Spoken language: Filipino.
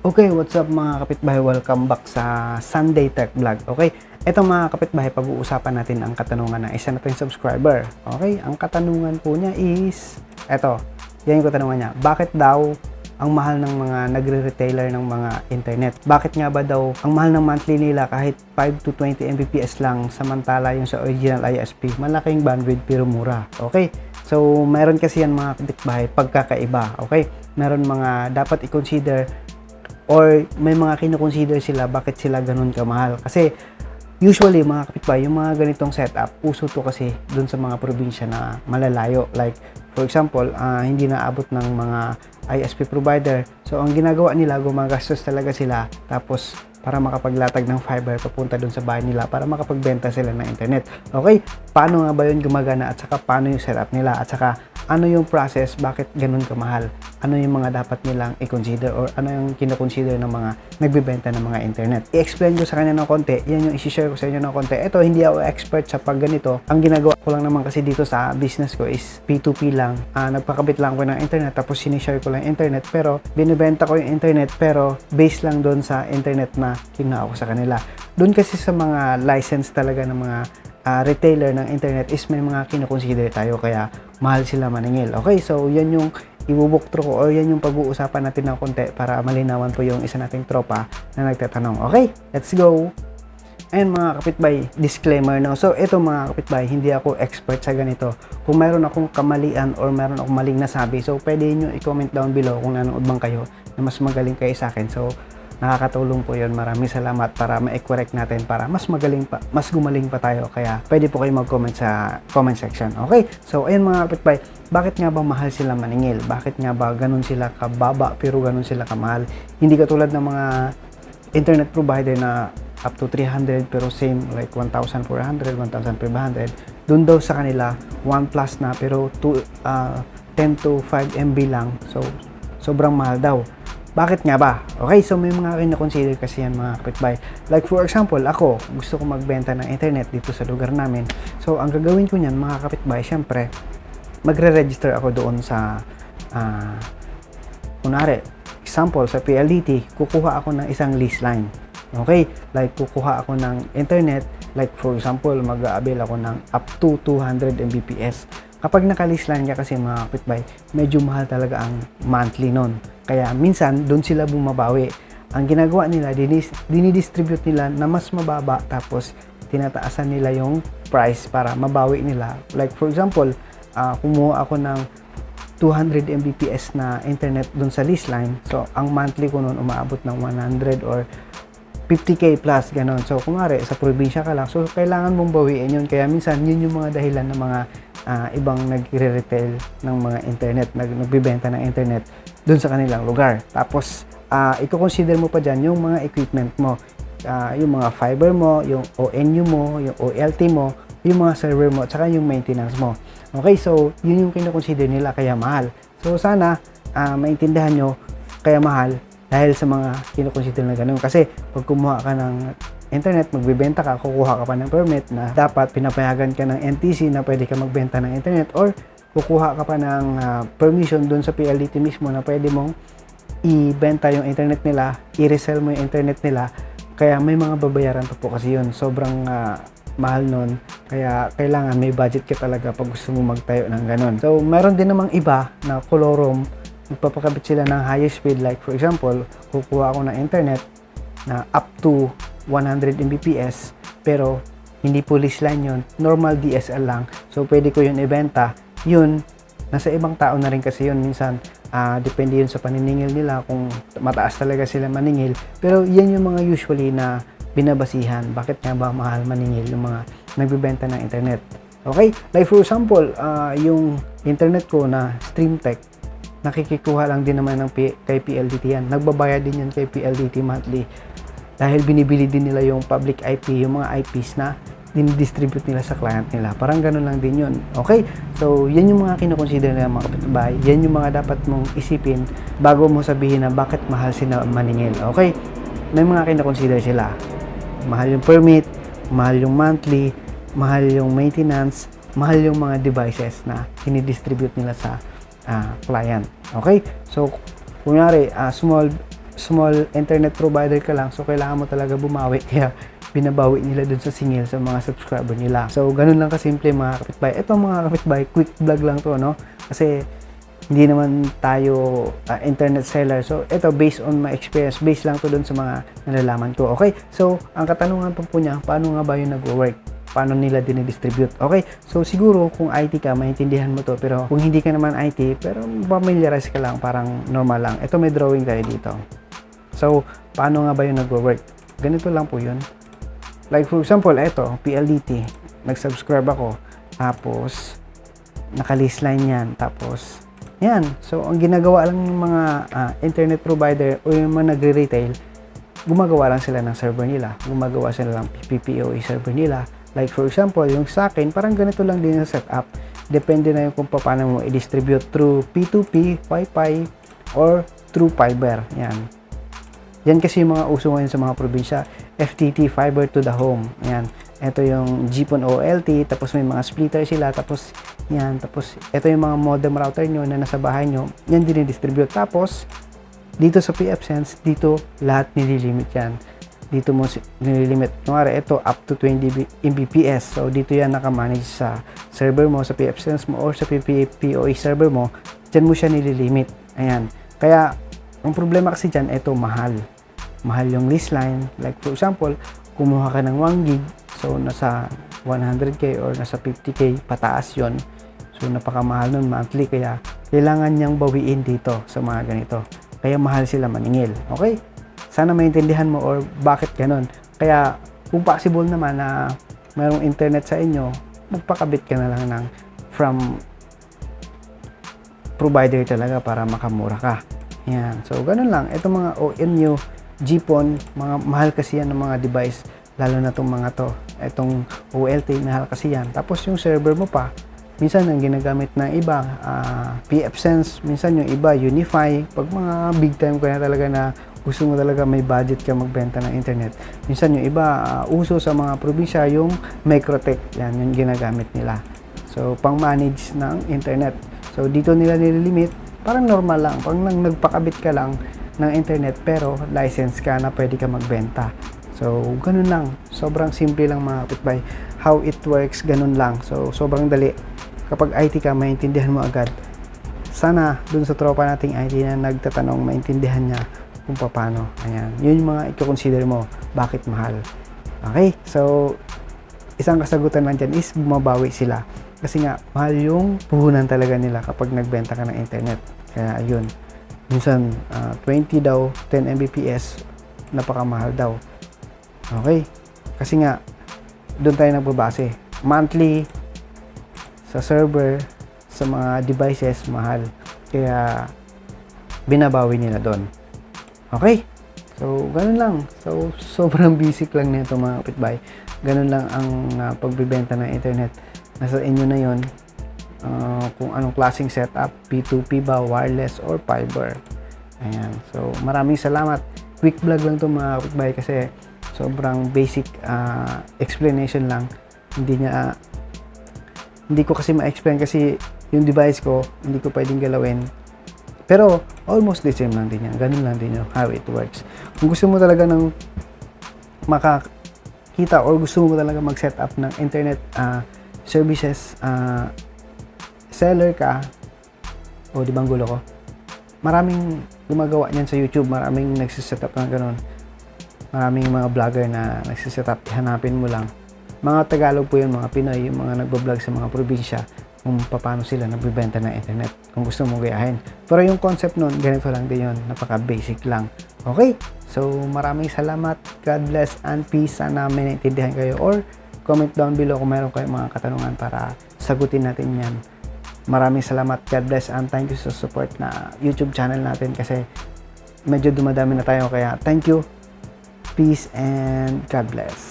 Okay, what's up mga kapitbahay? Welcome back sa Sunday Tech Vlog. Okay, eto mga kapitbahay, pag-uusapan natin ang katanungan ng isa nating subscriber. Okay, ang katanungan po niya is, eto, yan yung katanungan niya. Bakit daw ang mahal ng mga nagre-retailer ng mga internet? Bakit nga ba daw ang mahal ng monthly nila kahit 5 to 20 Mbps lang samantala yung sa original ISP, malaking bandwidth pero mura. Okay? So, meron kasi yan mga kapitbahay, pagkakaiba. Okay? Meron mga dapat i-consider or may mga kinoconsider sila bakit sila ganun kamahal. Kasi usually mga kapitbahay, yung mga ganitong setup, uso to kasi dun sa mga probinsya na malalayo. Like for example, ah, hindi naabot ng mga ISP provider. So ang ginagawa nila, gumagastos talaga sila tapos para makapaglatag ng fiber papunta dun sa bahay nila para makapagbenta sila ng internet. Okay? Paano nga ba yun gumagana at saka paano yung setup nila at saka ano yung process, bakit ganun kamahal? Ano yung mga dapat nilang i-consider or ano yung kinoconsider ng mga nagbibenta ng mga internet? I-explain ko sa kanya ng konti, yan yung isi-share ko sa inyo ng konti. Ito, hindi ako expert sa pag ganito. Ang ginagawa ko lang naman kasi dito sa business ko is P2P lang. Ah, nagpakabit lang ko ng internet tapos sinishare ko lang internet pero binibenta ko yung internet pero based lang doon sa internet na kinuha ko sa kanila. Doon kasi sa mga license talaga ng mga ah, retailer ng internet is may mga kinoconsider tayo kaya mahal sila maningil. Okay, so yan yung ibubuk through ko or yan yung pag-uusapan natin ng konti para malinawan po yung isa nating tropa na nagtatanong. Okay, let's go! And mga kapitbay, disclaimer no. So ito mga kapitbay, hindi ako expert sa ganito. Kung mayroon akong kamalian or mayroon akong maling nasabi, so pwede nyo i-comment down below kung nanonood bang kayo na mas magaling kayo sa akin. So nakakatulong po yun. Maraming salamat para ma-correct natin para mas magaling pa, mas gumaling pa tayo. Kaya pwede po kayo mag-comment sa comment section. Okay? So ayun mga kapitbay, bakit nga ba mahal sila maningil? Bakit nga ba ganun sila kababa pero ganun sila kamahal? Hindi katulad ng mga internet provider na up to 300 pero same like 1,400, 1,500. Doon daw sa kanila 1 plus na pero to, ah, 10 to 5 MB lang. So sobrang mahal daw. Bakit nga ba? Okay, so may mga kina-consider kasi yan mga kapitbahay. Like for example, ako, gusto ko magbenta ng internet dito sa lugar namin. So ang gagawin ko niyan mga kapitbahay, syempre, magre-register ako doon sa ah, kunwari, example, sa PLDT, kukuha ako ng isang lease line. Okay? Like, kukuha ako ng internet, like for example, mag-aabil ako ng up to 200 Mbps. Kapag naka-lease line ka kasi mga kapitbahay, medyo mahal talaga ang monthly nun. Kaya minsan, doon sila bumabawi. Ang ginagawa nila, dinis, dinidistribute nila na mas mababa tapos tinataasan nila yung price para mabawi nila. Like for example, ah, kumuha ako ng 200 Mbps na internet dun sa lease line. So, ang monthly ko nun umaabot ng 100 or 50k plus, ganon. So, kumare, sa probinsya ka lang. So, kailangan mong bawiin yun. Kaya minsan, yun yung mga dahilan ng mga ah, ibang nagre-retail ng mga internet, nag nagbibenta ng internet dun sa kanilang lugar. Tapos, uh, i-consider mo pa dyan yung mga equipment mo. Ah, yung mga fiber mo, yung ONU mo, yung OLT mo, yung mga server mo, at saka yung maintenance mo. Okay, so yun yung kinoconsider nila kaya mahal. So sana ah, maintindihan nyo kaya mahal dahil sa mga kinoconsider na ganun. Kasi pag kumuha ka ng internet, magbibenta ka, kukuha ka pa ng permit na dapat pinapayagan ka ng NTC na pwede ka magbenta ng internet or kukuha ka pa ng ah, permission dun sa PLDT mismo na pwede mong ibenta yung internet nila, i-resell mo yung internet nila. Kaya may mga babayaran pa po kasi yun. Sobrang ah, mahal nun. Kaya kailangan may budget ka talaga pag gusto mo magtayo ng ganun. So, meron din namang iba na kolorom. Magpapakabit sila ng higher speed. Like for example, kukuha ako ng internet na up to 100 Mbps pero hindi police line yun. Normal DSL lang. So, pwede ko yun ibenta. Yun, nasa ibang tao na rin kasi yun. Minsan, ah, depende yun sa paniningil nila kung mataas talaga sila maningil. Pero yan yung mga usually na binabasihan. Bakit nga ba mahal maningil yung mga nagbibenta ng internet? Okay? Like for example, ah, yung internet ko na StreamTech, nakikikuha lang din naman ng P- kay PLDT yan. Nagbabayad din yan kay PLDT monthly. Dahil binibili din nila yung public IP, yung mga IPs na dinidistribute nila sa client nila. Parang ganun lang din yun. Okay? So, yan yung mga kinoconsider nila mga kapitbahay. Yan yung mga dapat mong isipin bago mo sabihin na bakit mahal sila maningil. Okay? May mga kinoconsider sila. Mahal yung permit, mahal yung monthly, mahal yung maintenance, mahal yung mga devices na dinidistribute nila sa ah, client. Okay? So, kunyari, ah, small small internet provider ka lang, so kailangan mo talaga bumawi. Kaya binabawi nila dun sa singil sa mga subscriber nila. So, ganun lang kasimple mga kapitbahay. Ito mga kapitbahay, quick vlog lang to, no? Kasi hindi naman tayo uh, internet seller. So, ito based on my experience, based lang to dun sa mga nalalaman ko. Okay? So, ang katanungan po po niya, paano nga ba yung nag-work? Paano nila dinidistribute? Okay? So, siguro kung IT ka, maintindihan mo to. Pero kung hindi ka naman IT, pero familiarize ka lang, parang normal lang. Ito may drawing tayo dito. So, paano nga ba yung nag-work? Ganito lang po yun. Like for example, ito, PLDT. Nag-subscribe ako. Tapos, naka-list line yan. Tapos, yan. So, ang ginagawa lang ng mga ah, internet provider o yung mga nagre-retail, gumagawa lang sila ng server nila. Gumagawa sila ng PPPoE server nila. Like for example, yung sa akin, parang ganito lang din yung setup. Depende na yung kung paano mo i-distribute through P2P, Wi-Fi, or through fiber. Yan. Yan kasi yung mga uso ngayon sa mga probinsya. FTT, fiber to the home. Yan. Ito yung GPON OLT, tapos may mga splitter sila, tapos yan, tapos ito yung mga modem router nyo na nasa bahay nyo, yan din distribute Tapos, dito sa PF Sense, dito lahat nililimit yan. Dito mo nililimit. Kunwari, ito up to 20 B- Mbps. So, dito yan nakamanage sa server mo, sa PF Sense mo, or sa PPPoE server mo. Diyan mo siya nililimit. Ayan. Kaya, ang problema kasi dyan, ito mahal. Mahal yung list line. Like, for example, kumuha ka ng 1 gig, so nasa 100k or nasa 50k pataas yon So, napakamahal nun monthly. Kaya, kailangan niyang bawiin dito sa mga ganito. Kaya mahal sila maningil. Okay? Sana maintindihan mo or bakit ganun. Kaya, kung possible naman na mayroong internet sa inyo, magpakabit ka na lang ng from provider talaga para makamura ka. Yan. So, ganun lang. Ito mga OMU, GPON, mga mahal kasi yan ng mga device, lalo na itong mga to. Itong OLT, mahal kasi yan. Tapos yung server mo pa, minsan ang ginagamit ng iba, ah, PF Sense, minsan yung iba, Unify. Pag mga big time ko na talaga na gusto mo talaga may budget ka magbenta ng internet. Minsan yung iba, ah, uso sa mga probinsya, yung Microtech, yan, yung ginagamit nila. So, pang-manage ng internet. So, dito nila nililimit, parang normal lang. Pag nang nagpakabit ka lang ng internet, pero license ka na pwede ka magbenta. So, ganun lang. Sobrang simple lang mga kapitbahay. How it works, ganun lang. So, sobrang dali. Kapag IT ka, maintindihan mo agad. Sana, dun sa tropa nating IT na nagtatanong, maintindihan niya kung paano. Ayan. Yun yung mga i-consider mo. Bakit mahal? Okay? So, isang kasagutan lang dyan is bumabawi sila. Kasi nga, mahal yung puhunan talaga nila kapag nagbenta ka ng internet. Kaya, ayun. Minsan, ah, 20 daw, 10 Mbps, napakamahal daw. Okay? Kasi nga, doon tayo nagbabase. Monthly, sa server, sa mga devices, mahal. Kaya, binabawi nila doon. Okay? So, ganun lang. So, sobrang basic lang nito mga kapitbahay. Ganun lang ang uh, pagbibenta ng internet. Nasa inyo na yon uh, kung anong klaseng setup, P2P ba, wireless, or fiber. Ayan. So, maraming salamat. Quick vlog lang to mga kapitbahay kasi sobrang basic uh, explanation lang. Hindi niya, hindi ko kasi ma-explain kasi yung device ko, hindi ko pwedeng galawin. Pero, almost the same lang din yan. Ganun lang din yung how it works. Kung gusto mo talaga ng makakita or gusto mo talaga mag-set up ng internet uh, services, uh, seller ka, o di bang gulo ko? Maraming gumagawa niyan sa YouTube, maraming nagsiset up ng ganun. Maraming mga vlogger na nagsiset up, hanapin mo lang. Mga Tagalog po yun, mga Pinoy, yung mga nagbablog sa mga probinsya kung paano sila nagbibenta ng internet kung gusto mo gayahin. Pero yung concept nun, ganito lang din yun. Napaka-basic lang. Okay? So, maraming salamat. God bless and peace. Sana may naintindihan kayo or comment down below kung meron kayong mga katanungan para sagutin natin yan. Maraming salamat. God bless and thank you sa support na YouTube channel natin kasi medyo dumadami na tayo kaya thank you. Peace and God bless.